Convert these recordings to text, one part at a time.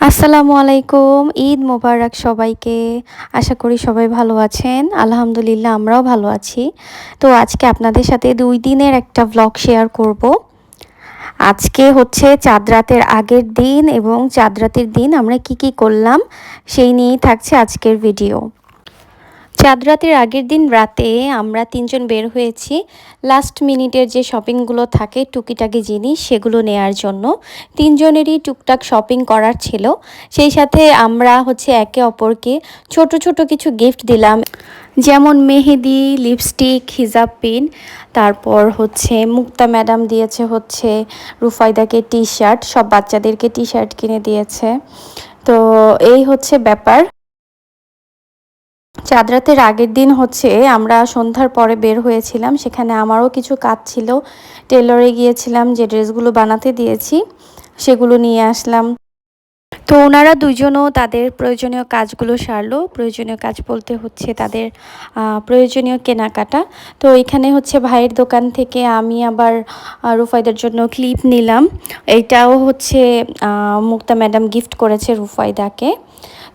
আসসালামু আলাইকুম, ঈদ মোবারক সবাইকে। আশা করি সবাই ভালো আছেন। আলহামদুলিল্লাহ, আমরাও ভালো আছি। তো আজকে আপনাদের সাথে দুই দিনের একটা ব্লগ শেয়ার করব। আজকে হচ্ছে চাঁদ রাতের আগের দিন এবং চাঁদরাতের দিন আমরা কি কি করলাম, সেই নিয়েই থাকছে আজকের ভিডিও চাঁদ রাতের আগের দিন রাতে আমরা তিনজন বের হয়েছি। লাস্ট মিনিটের যে শপিংগুলো থাকে, টুকিটাকি জিনিস, সেগুলো নেয়ার জন্য। তিনজনেরই টুকটাক শপিং করার ছিল। সেই সাথে আমরা হচ্ছে একে অপরকে ছোট ছোট কিছু গিফট দিলাম। যেমন মেহেদি লিপস্টিক হিজাব পিন তারপর হচ্ছে মুক্তা ম্যাডাম দিয়েছে হচ্ছে রুফাইদাকে টি শার্ট সব বাচ্চাদেরকে টি শার্ট কিনে দিয়েছে। তো এই হচ্ছে ব্যাপার। চাঁদ রাতের আগের দিন হচ্ছে আমরা সন্ধ্যার পরে বের হয়েছিলাম। সেখানে আমারও কিছু কাজ ছিল। টেলরে গিয়েছিলাম, যে ড্রেসগুলো বানাতে দিয়েছি, সেগুলো নিয়ে আসলাম। তো ওনারা দুজনও তাদের প্রয়োজনীয় কাজগুলো সারলো। প্রয়োজনীয় কাজ বলতে হচ্ছে তাদের প্রয়োজনীয় কেনাকাটা। তো এখানে হচ্ছে ভাইয়ের দোকান থেকে আমি আবার রুফাইদের জন্য ক্লিপ নিলাম। এইটাও হচ্ছে মুক্তা ম্যাডাম গিফট করেছে রুফাইদাকে।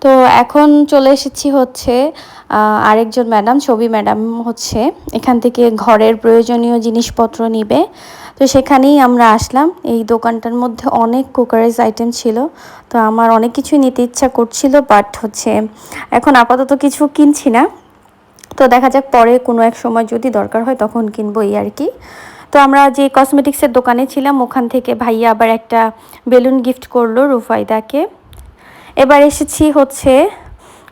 তো এখন চলে এসেছি হচ্ছে আরেকজন ম্যাডাম, ছবি ম্যাডাম হচ্ছে, এখান থেকে ঘরের প্রয়োজনীয় জিনিসপত্র নিবে। তো সেখানেই আমরা আসলাম। এই দোকানটার মধ্যে অনেক কুকারেজ আইটেম ছিল। তো আমার অনেক কিছুই নিতে ইচ্ছা করছিল, বাট হচ্ছে এখন আপাতত কিছু কিনছি না। তো দেখা যাক পরে কোনো এক সময় যদি দরকার হয় তখন কিনবো আর কি। তো আমরা যে কসমেটিক্সের দোকানে ছিলাম, ওখান থেকে ভাইয়া আবার একটা বেলুন গিফট করল রুফাইদাকে। এবার এসেছি হচ্ছে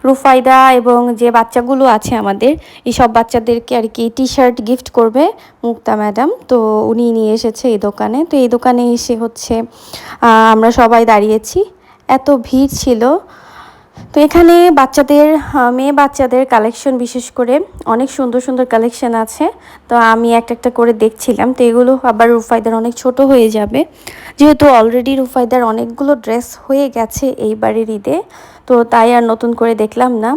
রুফাইদা এবং যে বাচ্চাগুলো আছে আমাদের, এই সব বাচ্চাদেরকে আর কি টি শার্ট গিফট করবে মুক্তা ম্যাডাম। তো উনি নিয়ে এসেছে এই দোকানে। তো এই দোকানে এসে হচ্ছে আমরা সবাই দাঁড়িয়েছি। এত ভিড় ছিল তো এখানে বাচ্চাদের মেয়ে বাচ্চাদের কালেকশন বিশেষ করে অনেক সুন্দর সুন্দর কালেকশন আছে। তো আমি একটা একটা করে দেখছিলাম। তো এগুলো আবার রুফাইদার অনেক ছোট হয়ে যাবে। যেহেতু অলরেডি রুফাইদার অনেকগুলো ড্রেস হয়ে গেছে এইবারের ঈদে, তো তাই আর নতুন করে দেখলাম না।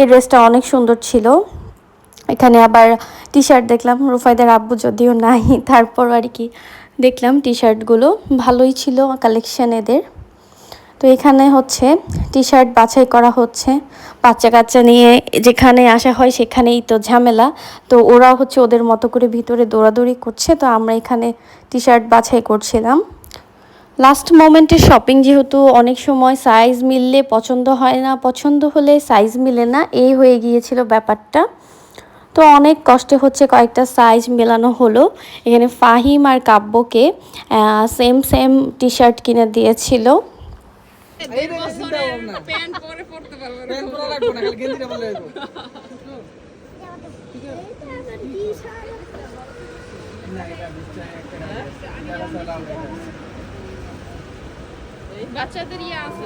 এই ড্রেসটা অনেক সুন্দর ছিল। এখানে আবার টি শার্ট দেখলাম। রুফাইদার আব্বু যদিও নাই, তারপর আর কি দেখলাম টি শার্টগুলো ভালোই ছিল কালেকশন এদের। তো এখানে হচ্ছে টি শার্ট বাছাই করা হচ্ছে। বাচ্চা কাচ্চা নিয়ে যেখানে আসা হয় সেখানেই তো ঝামেলা। তো ওরা হচ্ছে ওদের মতো করে ভিতরে দৌড়াদৌড়ি করছে, তো আমরা এখানে টি শার্ট বাছাই করছিলাম। লাস্ট মোমেন্টের শপিং যেহেতু অনেক সময় সাইজ মিললে পছন্দ হয় না, পছন্দ হলে সাইজ মিলে না, এই হয়ে গিয়েছিল ব্যাপারটা। তো অনেক কষ্টে হচ্ছে কয়েকটা সাইজ মেলানো হলো। এখানে ফাহিম আর কাব্যকে সেম সেম টি শার্ট কিনে দিয়েছিল। প্যান্ট পরে পড়তে পারব প্যান্ট পরা লাগবে না খালি গেঞ্জিটা পরলে হইব বাচ্চাদের ইয়ে আছে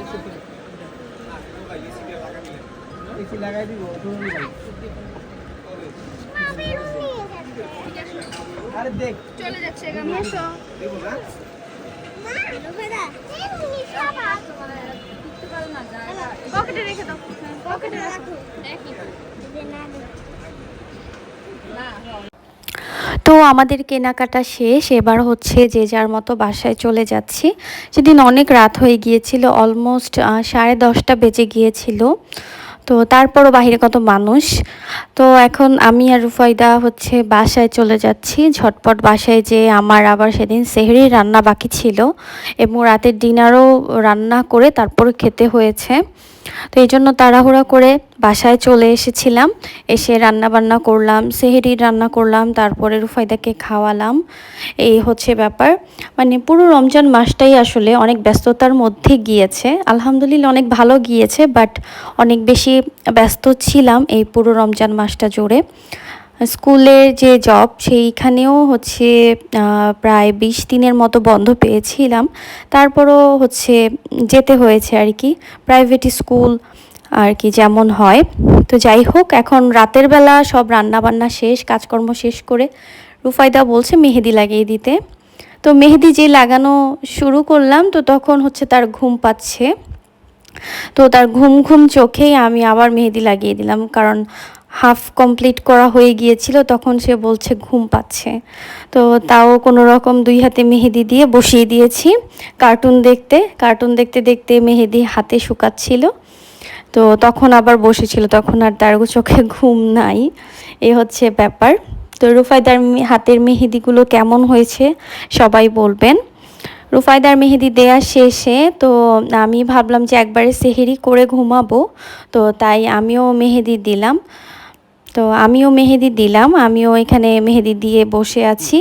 এসি লাগাই দিব আরে দেখ। চলে যাচ্ছে এসো তো আমাদের কেনাকাটা শেষ। এবার হচ্ছে যে যার মতো বাসায় চলে যাচ্ছি। সেদিন অনেক রাত হয়ে গিয়েছিল অলমোস্ট সাড়ে দশটা বেজে গিয়েছিল। তো তারপরও বাহিরে কত মানুষ। তো এখন আমি আর রুফাইদা হচ্ছে বাসায় চলে যাচ্ছি। ঝটপট বাসায় যে আমার আবার সেদিন সেহরি রান্না বাকি ছিল। এবং রাতের ডিনারও রান্না করে তারপর খেতে হয়েছে। তো এই জন্য তাড়াহুড়া করে বাসায় চলে এসেছিলাম। এসে রান্না বান্না করলাম, সেহেরি রান্না করলাম, তারপরে রুফাইদাকে খাওয়ালাম। এই হচ্ছে ব্যাপার। মানে পুরো রমজান মাসটাই আসলে অনেক ব্যস্ততার মধ্যে গিয়েছে। আলহামদুলিল্লাহ অনেক ভালো গিয়েছে, বাট অনেক বেশি ব্যস্ত ছিলাম এই পুরো রমজান মাসটা জুড়ে। স্কুলের যে জব, সেইখানেও হচ্ছে প্রায় বিশ দিনের মতো বন্ধ পেয়েছিলাম। তারপরও হচ্ছে যেতে হয়েছে আর কি। প্রাইভেট স্কুল আর কি যেমন হয়। তো যাই হোক, এখন রাতের বেলা সব রান্না বান্না শেষ, কাজকর্ম শেষ করে রুফাইদা বলছে মেহেদি লাগিয়ে দিতে। তো মেহেদি যে লাগানো শুরু করলাম, তো তখন হচ্ছে তার ঘুম পাচ্ছে। তো তার ঘুম ঘুম চোখেই আমি আবার মেহেদি লাগিয়ে দিলাম। কারণ হাফ কমপ্লিট করা হয়ে গিয়েছিল, তখন সে বলছে ঘুম পাচ্ছে। তো তাও কোনো রকম দুই হাতে মেহেদি দিয়ে বসিয়ে দিয়েছি। কার্টুন দেখতে কার্টুন দেখতে দেখতে মেহেদি হাতে শুকাচ্ছিল। তো তখন আবার বসেছিল, তখন আর তার চোখে ঘুম নাই। এ হচ্ছে ব্যাপার। তো রুফায়দার মি- হাতের মেহেদিগুলো কেমন হয়েছে সবাই বলবেন। রুফায়দার মেহেদি দেয়া শেষে, তো আমি ভাবলাম যে একবারে সেহেরি করে ঘুমাবো। তো তাই আমিও মেহেদি দিলাম। তো আমিও মেহেদি দিলাম, আমিও এখানে মেহেদি দিয়ে বসে আছি।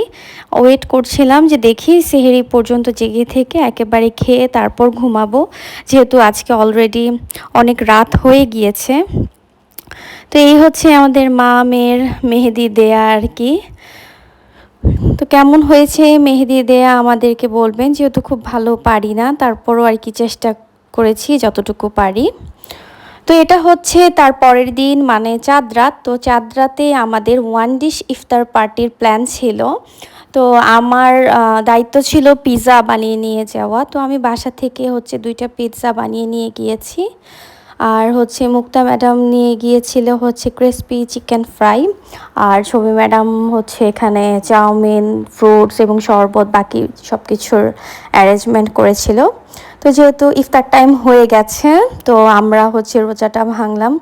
ওয়েট করছিলাম যে দেখি সেহেরি পর্যন্ত জেগে থেকে একেবারে খেয়ে তারপর ঘুমাবো, যেহেতু আজকে অলরেডি অনেক রাত হয়ে গিয়েছে। তো এই হচ্ছে আমাদের মা মেয়ের মেহেদি দেয়া আর কি। তো কেমন হয়েছে মেহেদি দেয়া আমাদেরকে বলবেন, যেহেতু খুব ভালো পারি না, তারপরও আর কি চেষ্টা করেছি যতটুকু পারি। তো এটা হচ্ছে তার পরের দিন মানে চাঁদ রাত তো চাঁদরাতে আমাদের ওয়ান ডিশ ইফতার পার্টির প্ল্যান ছিল। তো আমার দায়িত্ব ছিল পিৎজা বানিয়ে নিয়ে যাওয়া। তো আমি বাসা থেকে হচ্ছে দুইটা পিৎজা বানিয়ে নিয়ে গিয়েছি। আর হচ্ছে মুক্তা ম্যাডাম নিয়ে গিয়েছিল হচ্ছে ক্রিসপি চিকেন ফ্রাই আর ছবি ম্যাডাম হচ্ছে এখানে চাউমিন ফ্রুটস এবং শরবত বাকি সব কিছুর অ্যারেঞ্জমেন্ট করেছিল। তো যেহেতু ইফতার টাইম হয়ে গেছে, তো আমরা হচ্ছে রোজাটা ভাঙলাম।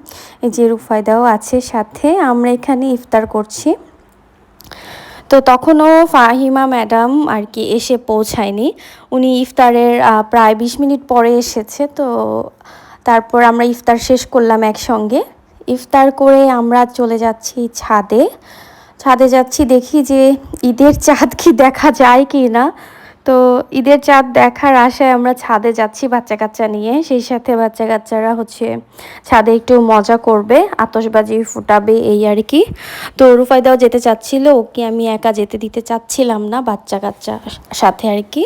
এই যে রুফায়দাও আছে সাথে, আমরা এখানে ইফতার করছি। তো তখনও ফাহিমা ম্যাডাম আর কি এসে পৌঁছায়নি। উনি ইফতারের প্রায় বিশ মিনিট পরে এসেছে, তো তারপর আমরা ইফতার শেষ করলাম একসঙ্গে। ইফতার করে আমরা চলে যাচ্ছি ছাদে। ছাদে যাচ্ছি দেখি যে ঈদের চাঁদ কি দেখা যায় কি না তো ঈদের চাঁদ দেখার আশায় আমরা ছাদে যাচ্ছি বাচ্চা কাচ্চা নিয়ে। সেই সাথে বাচ্চা কাচ্চারা হচ্ছে ছাদে একটু মজা করবে, আতশবাজি ফুটাবে এই আর কি। তো রুফায়দাও যেতে চাচ্ছিল, ওকে আমি একা যেতে দিতে চাচ্ছিলাম না বাচ্চা কাচ্চা সাথে আর কি।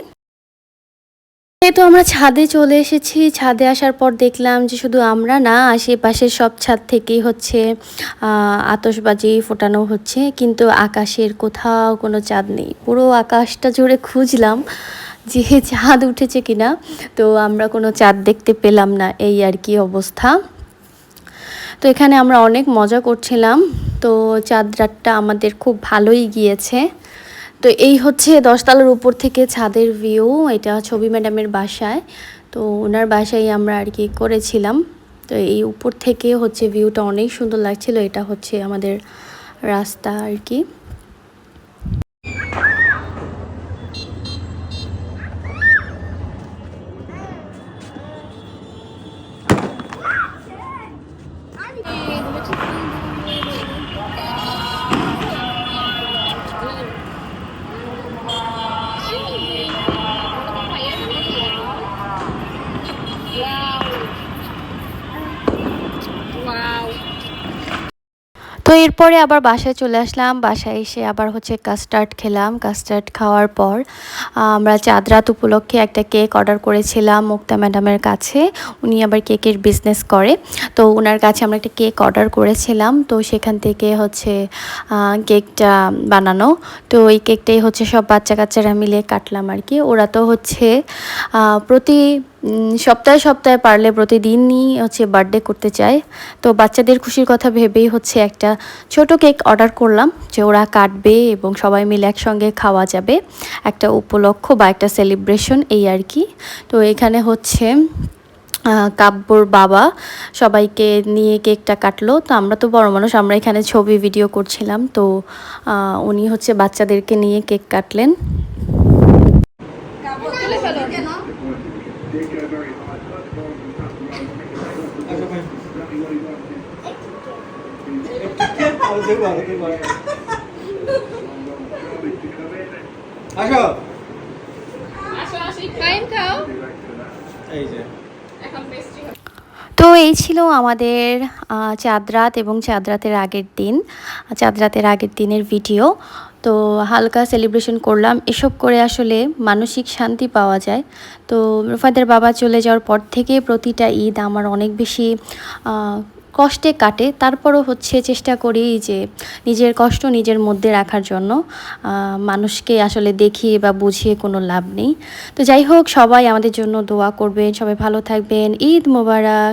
এই তো আমরা ছাদে চলে এসেছি। ছাদে আসার পর দেখলাম যে শুধু আমরা না আশেপাশের সব ছাদ থেকেই হচ্ছে আহ, আতশবাজি ফোটানো হচ্ছে। কিন্তু আকাশের কোথাও কোনো চাঁদ নেই। পুরো আকাশটা জুড়ে খুঁজলাম যে চাঁদ উঠেছে কিনা। তো আমরা কোনো চাঁদ দেখতে পেলাম না এই আর কি অবস্থা। তো এখানে আমরা অনেক মজা করছিলাম। তো চাঁদ রাতটা আমাদের খুব ভালোই গিয়েছে। তো এই হচ্ছে দশতলার উপর থেকে ছাদের ভিউ এটা ছবি ম্যাডামের বাসায়। তো ওনার বাসায় আমরা আর কি করেছিলাম। তো এই উপর থেকে হচ্ছে ভিউটা অনেক সুন্দর লাগছিল, এটা হচ্ছে আমাদের রাস্তা আর কি। তো এরপরে আবার বাসায় চলে আসলাম। বাসায় এসে আবার হচ্ছে কাস্টার্ড খেলাম। কাস্টার্ড খাওয়ার পর আমরা চাঁদরাত উপলক্ষে একটা কেক অর্ডার করেছিলাম মুক্তা ম্যাডামের কাছে। উনি আবার কেকের বিজনেস করে। তো ওনার কাছে আমরা একটা কেক অর্ডার করেছিলাম। তো সেখান থেকে হচ্ছে কেকটা বানানো। তো এই কেকটাই হচ্ছে সব বাচ্চা কাচ্চারা মিলে কাটলাম আর কি। ওরা তো হচ্ছে প্রতি সপ্তাহে সপ্তাহে পারলে প্রতিদিনই হচ্ছে বার্থডে করতে চায়। তো বাচ্চাদের খুশির কথা ভেবেই হচ্ছে একটা ছোট কেক অর্ডার করলাম, যে ওরা কাটবে এবং সবাই মিলে একসঙ্গে খাওয়া যাবে। একটা উপলক্ষ বা একটা সেলিব্রেশন এই আর কি। তো এখানে হচ্ছে কাব্যর বাবা সবাইকে নিয়ে কেকটা কাটলো। তো আমরা তো বড় মানুষ, আমরা এখানে ছবি ভিডিও করছিলাম। তো উনি হচ্ছে বাচ্চাদেরকে নিয়ে কেক কাটলেন। আসো। টাইম খাও। এই যে। তো এই ছিল আমাদের আহ, চাঁদ রাত এবং চাঁদ রাতের আগের দিন চাঁদ রাতের আগের দিনের ভিডিও তো হালকা সেলিব্রেশন করলাম। এসব করে আসলে মানসিক শান্তি পাওয়া যায়। তো রুফাদের বাবা চলে যাওয়ার পর থেকে প্রতিটা ঈদ আমার অনেক বেশি কষ্টে কাটে। তারপরও হচ্ছে চেষ্টা করি যে নিজের কষ্ট নিজের মধ্যে রাখার জন্য মানুষকে আসলে দেখিয়ে বা বুঝিয়ে কোনো লাভ নেই। তো যাই হোক, সবাই আমাদের জন্য দোয়া করবেন। সবাই ভালো থাকবেন। ঈদ মোবারক।